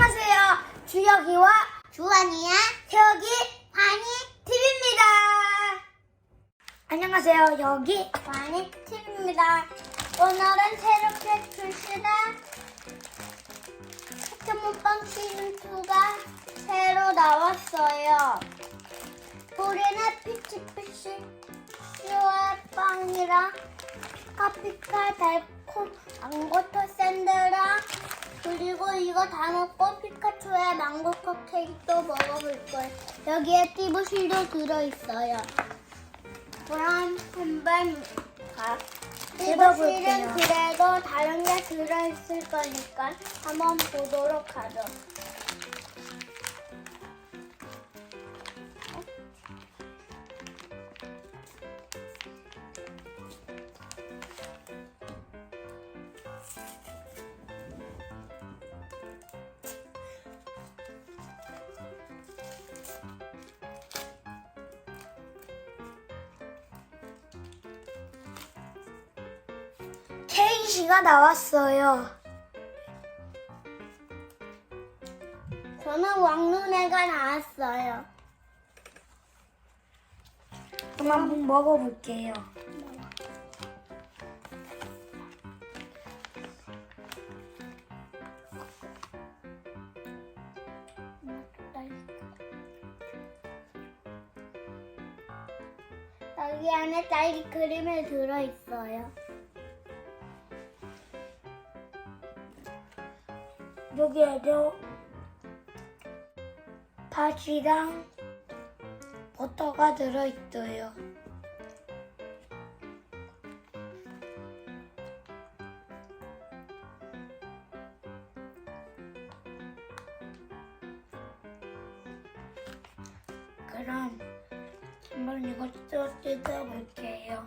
안녕하세요. 주혁이와 주원이야, 태혁이 환희, TV입니다. 안녕하세요. 여기 환희 TV입니다. 오늘은 새롭게 출시된 포켓몬빵 시즌2가 새로 나왔어요. 우리는 피치피치 슈의 빵이랑 피카피카 달콤 망고토 샌드랑 그리고 이거 다 먹고 피카츄의 망고 컵케이크도 먹어볼 거예요. 여기에 띠부실도 들어있어요. 그럼 한번 가. 띠부실은 그래도 다른 게 들어있을 거니까 한번 보도록 하죠. 케이시가 나왔어요. 저는 왕눈애가 나왔어요. 그럼 한번 먹어볼게요. 여기 안에 딸기 크림이 들어있어요. 여기에도 바지랑 버터가 들어있어요. 그럼 한번 또 뜯어볼게요.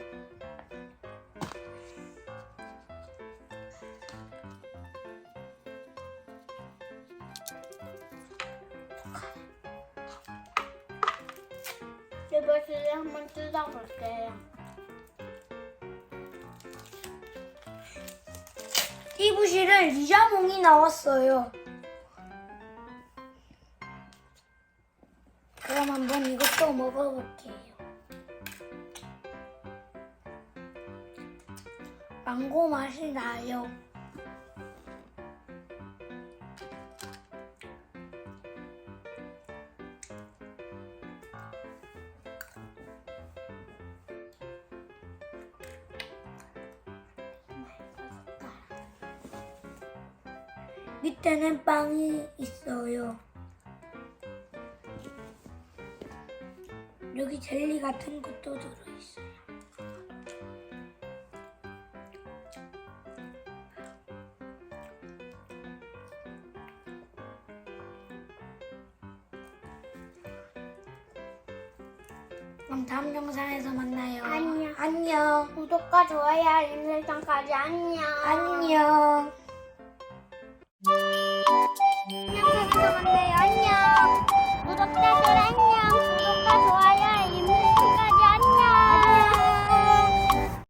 이것을 한번 뜯어볼게요. 띠부실은 리자몽이 나왔어요. 그럼 한번 이것도 먹어볼게요. 망고 맛이 나요. 밑에는 빵이 있어요. 여기 젤리 같은 것도 들어있어요. 그럼 다음 영상에서 만나요. 안녕. 안녕. 구독과 좋아요, 알림 설정까지 안녕. 안녕. 今天过得怎么累？